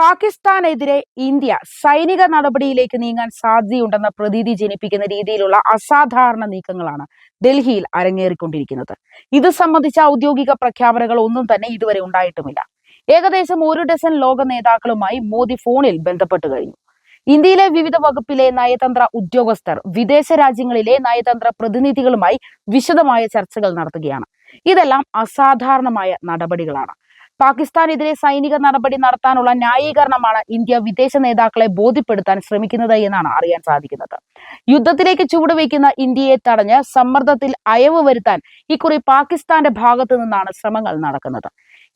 പാകിസ്ഥാനെതിരെ India സൈനിക നടപടിയിലേക്ക് നീങ്ങാൻ സാധ്യതയുണ്ടെന്ന പ്രതീതി ജനിപ്പിക്കുന്ന രീതിയിലുള്ള അസാധാരണ നീക്കങ്ങളാണ് ഡൽഹിയിൽ അരങ്ങേറിക്കൊണ്ടിരിക്കുന്നത്. ഇത് സംബന്ധിച്ച ഔദ്യോഗിക പ്രഖ്യാപനങ്ങൾ ഒന്നും തന്നെ ഇതുവരെ ഉണ്ടായിട്ടുമില്ല. ഏകദേശം ഒരു ഡസൻ ലോക നേതാക്കളുമായി മോദി ഫോണിൽ ബന്ധപ്പെട്ടു കഴിഞ്ഞു. ഇന്ത്യയിലെ വിവിധ വകുപ്പിലെ നയതന്ത്ര ഉദ്യോഗസ്ഥർ വിദേശ രാജ്യങ്ങളിലെ നയതന്ത്ര പ്രതിനിധികളുമായി വിശദമായ ചർച്ചകൾ നടത്തുകയാണ്. ഇതെല്ലാം അസാധാരണമായ നടപടികളാണ്. പാകിസ്ഥാനെതിരെ സൈനിക നടപടി നടത്താനുള്ള ന്യായീകരണമാണ് ഇന്ത്യ വിദേശ നേതാക്കളെ ബോധ്യപ്പെടുത്താൻ ശ്രമിക്കുന്നത് എന്നാണ് അറിയാൻ സാധിക്കുന്നത്. യുദ്ധത്തിലേക്ക് ചുവടുവെക്കുന്ന ഇന്ത്യയെ തടഞ്ഞ് സമ്മർദ്ദത്തിൽ അയവ് വരുത്താൻ ഇക്കുറി പാകിസ്ഥാന്റെ ഭാഗത്തു നിന്നാണ് ശ്രമങ്ങൾ നടക്കുന്നത്.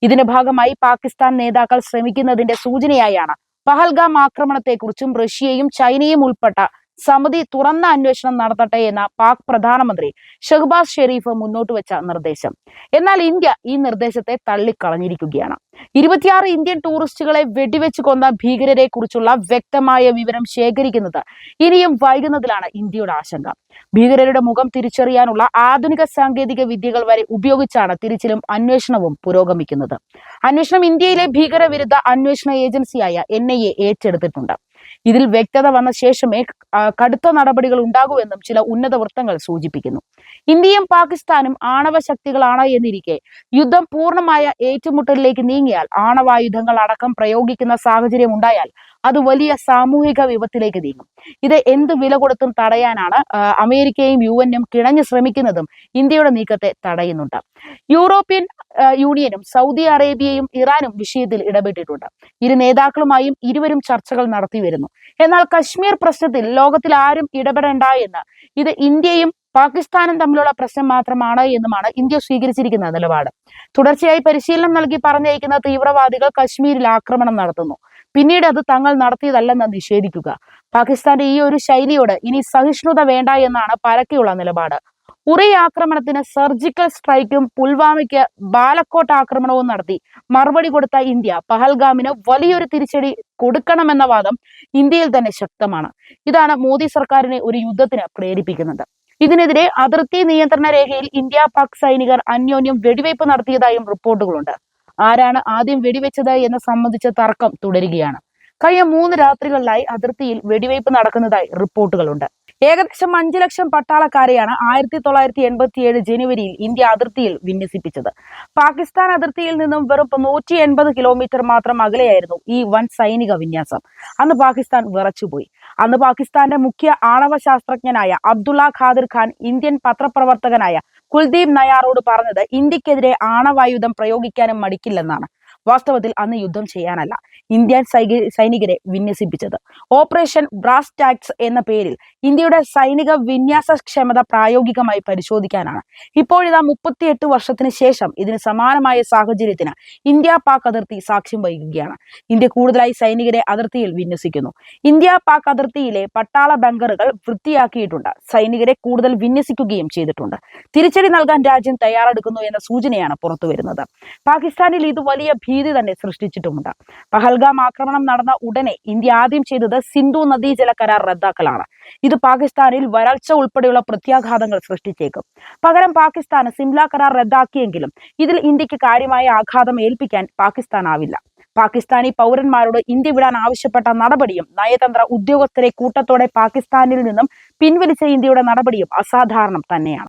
ഇതിന്റെ ഭാഗമായി പാകിസ്ഥാൻ നേതാക്കൾ ശ്രമിക്കുന്നതിന്റെ സൂചനയായാണ് പഹൽഗാം ആക്രമണത്തെക്കുറിച്ചും റഷ്യയും ചൈനയും ഉൾപ്പെട്ട സമിതി തുറന്ന അന്വേഷണം നടത്തട്ടെ എന്ന പാക് പ്രധാനമന്ത്രി ഷഹബാസ് ഷെരീഫ് മുന്നോട്ട് വെച്ച നിർദ്ദേശം. എന്നാൽ ഇന്ത്യ ഈ നിർദ്ദേശത്തെ തള്ളിക്കളഞ്ഞിരിക്കുകയാണ്. ഇരുപത്തിയാറ് ഇന്ത്യൻ ടൂറിസ്റ്റുകളെ വെടിവെച്ച് കൊന്ന ഭീകരരെ കുറിച്ചുള്ള വ്യക്തമായ വിവരം ശേഖരിക്കുന്നത് ഇനിയും വൈകുന്നതിലാണ് ഇന്ത്യയുടെ ആശങ്ക. ഭീകരരുടെ മുഖം തിരിച്ചറിയാനുള്ള ആധുനിക സാങ്കേതിക വിദ്യകൾ വരെ ഉപയോഗിച്ചാണ് തിരിച്ചിലും അന്വേഷണവും പുരോഗമിക്കുന്നത്. അന്വേഷണം ഇന്ത്യയിലെ ഭീകരവിരുദ്ധ അന്വേഷണ ഏജൻസിയായ എൻ ഐ എ ഏറ്റെടുത്തിട്ടുണ്ട്. ഇതിൽ വ്യക്തത വന്ന ശേഷമേ കടുത്ത നടപടികൾ ഉണ്ടാകൂ എന്നും ചില ഉന്നത വൃത്തങ്ങൾ സൂചിപ്പിക്കുന്നു. ഇന്ത്യയും പാകിസ്ഥാനും ആണവ ശക്തികളാണ് എന്നിരിക്കെ യുദ്ധം പൂർണമായ ഏറ്റുമുട്ടലിലേക്ക് നീങ്ങിയാൽ ആണവായുധങ്ങൾ അടക്കം പ്രയോഗിക്കുന്ന സാഹചര്യം ഉണ്ടായാൽ അത് വലിയ സാമൂഹിക വിപത്തിലേക്ക് നീങ്ങും. ഇത് എന്ത് വില കൊടുത്തും തടയാനാണ് അമേരിക്കയും യു എനും കിണഞ്ഞു ശ്രമിക്കുന്നതും ഇന്ത്യയുടെ നീക്കത്തെ തടയുന്നുണ്ട്. യൂറോപ്യൻ യൂണിയനും സൗദി അറേബ്യയും ഇറാനും വിഷയത്തിൽ ഇടപെട്ടിട്ടുണ്ട്. ഇരു നേതാക്കളുമായും ഇരുവരും ചർച്ചകൾ നടത്തി വരുന്നു എന്നാൽ കശ്മീർ പ്രശ്നത്തിൽ ലോകത്തിൽ ആരും ഇടപെടേണ്ട എന്ന്. ഇത് ഇന്ത്യയും പാകിസ്ഥാനും തമ്മിലുള്ള പ്രശ്നം മാത്രമാണ് എന്നുമാണ് ഇന്ത്യ സ്വീകരിച്ചിരിക്കുന്ന നിലപാട്. തുടർച്ചയായി പരിശീലനം നൽകി പറഞ്ഞയക്കുന്ന തീവ്രവാദികൾ കശ്മീരിൽ ആക്രമണം നടത്തുന്നു. പിന്നീട് അത് തങ്ങൾ നടത്തിയതല്ലെന്ന് നിഷേധിക്കുക. പാകിസ്ഥാന്റെ ഈ ഒരു ശൈലിയോട് ഇനി സഹിഷ്ണുത വേണ്ട എന്നാണ് പരക്കെയുള്ള നിലപാട്. ഉറി ആക്രമണത്തിന് സർജിക്കൽ സ്ട്രൈക്കും പുൽവാമയ്ക്ക് ബാലക്കോട്ട് ആക്രമണവും നടത്തി. മറുപടി കൊടുത്ത ഇന്ത്യ പഹൽഗാമിന് വലിയൊരു തിരിച്ചടി കൊടുക്കണമെന്ന വാദം ഇന്ത്യയിൽ തന്നെ ശക്തമാണ്. ഇതാണ് മോദി സർക്കാരിനെ ഒരു യുദ്ധത്തിന് പ്രേരിപ്പിക്കുന്നത്. ഇതിനെതിരെ അതിർത്തി നിയന്ത്രണ രേഖയിൽ ഇന്ത്യ പാക് സൈനികർ അന്യോന്യം വെടിവയ്പ് നടത്തിയതായും റിപ്പോർട്ടുകളുണ്ട്. ആരാണ് ആദ്യം വെടിവെച്ചത് എന്ന് സംബന്ധിച്ച തർക്കം തുടരുകയാണ്. കഴിഞ്ഞ മൂന്ന് രാത്രികളിലായി അതിർത്തിയിൽ വെടിവയ്പ് നടക്കുന്നതായി റിപ്പോർട്ടുകളുണ്ട്. ഏകദേശം അഞ്ചു ലക്ഷം പട്ടാളക്കാരെയാണ് ആയിരത്തി തൊള്ളായിരത്തി എൺപത്തി ഏഴ് ജനുവരിയിൽ ഇന്ത്യ അതിർത്തിയിൽ വിന്യസിപ്പിച്ചത്. പാകിസ്ഥാൻ അതിർത്തിയിൽ നിന്നും വെറും നൂറ്റി എൺപത് കിലോമീറ്റർ മാത്രം അകലെയായിരുന്നു ഈ വൻ സൈനിക വിന്യാസം. അന്ന് പാകിസ്ഥാൻ വിറച്ചുപോയി. അന്ന് പാകിസ്ഥാന്റെ മുഖ്യ ആണവ ശാസ്ത്രജ്ഞനായ അബ്ദുള്ള ഖാദിർ ഖാൻ ഇന്ത്യൻ പത്രപ്രവർത്തകനായ കുൽദീപ് നയാറോട് പറഞ്ഞത് ഇന്ത്യക്കെതിരെ ആണവായുധം പ്രയോഗിക്കാനും മടിക്കില്ലെന്നാണ്. വാസ്തവത്തിൽ അന്ന് യുദ്ധം ചെയ്യാനല്ല. ഇന്ത്യൻ സൈനികരെ വിന്യസിപ്പിച്ചത്. ഓപ്പറേഷൻ ബ്രാസ് ടാക്സ് എന്ന പേരിൽ ഇന്ത്യയുടെ സൈനിക വിന്യാസ ക്ഷമത പ്രായോഗികമായി പരിശോധിക്കാനാണ്. ഇപ്പോഴിതാ മുപ്പത്തിയെട്ട് വർഷത്തിന് ശേഷം ഇതിന് സമാനമായ സാഹചര്യത്തിന് ഇന്ത്യ പാക് അതിർത്തി സാക്ഷ്യം വഹിക്കുകയാണ്. ഇന്ത്യ കൂടുതലായി സൈനികരെ അതിർത്തിയിൽ വിന്യസിക്കുന്നു. ഇന്ത്യ പാക് അതിർത്തിയിലെ പട്ടാള ബങ്കറുകൾ വൃത്തിയാക്കിയിട്ടുണ്ട്. സൈനികരെ കൂടുതൽ വിന്യസിക്കുകയും ചെയ്തിട്ടുണ്ട്. തിരിച്ചടി നൽകാൻ രാജ്യം തയ്യാറെടുക്കുന്നു എന്ന സൂചനയാണ് പുറത്തുവരുന്നത്. പാകിസ്ഥാനിൽ ഇത് വലിയ ഭീതി തന്നെ സൃഷ്ടിച്ചിട്ടുമുണ്ട്. പഹൽഗാം ആക്രമണം നടന്ന ഉടനെ ഇന്ത്യ ആദ്യം ചെയ്തത് സിന്ധു നദീജല കരാർ റദ്ദാക്കലാണ്. ഇത് പാകിസ്ഥാനിൽ വരൾച്ച ഉൾപ്പെടെയുള്ള പ്രത്യാഘാതങ്ങൾ സൃഷ്ടിച്ചേക്കും. പകരം പാകിസ്ഥാൻ സിംല കരാർ റദ്ദാക്കിയെങ്കിലും ഇതിൽ ഇന്ത്യയ്ക്ക് കാര്യമായ ആഘാതം ഏൽപ്പിക്കാൻ പാകിസ്ഥാനാവില്ല. പാകിസ്ഥാനി പൗരന്മാരോട് ഇന്ത്യ വിടാൻ ആവശ്യപ്പെട്ട നടപടിയും നയതന്ത്ര ഉദ്യോഗസ്ഥരെ കൂട്ടത്തോടെ പാകിസ്ഥാനിൽ നിന്നും പിൻവലിച്ച ഇന്ത്യയുടെ നടപടിയും അസാധാരണം തന്നെയാണ്.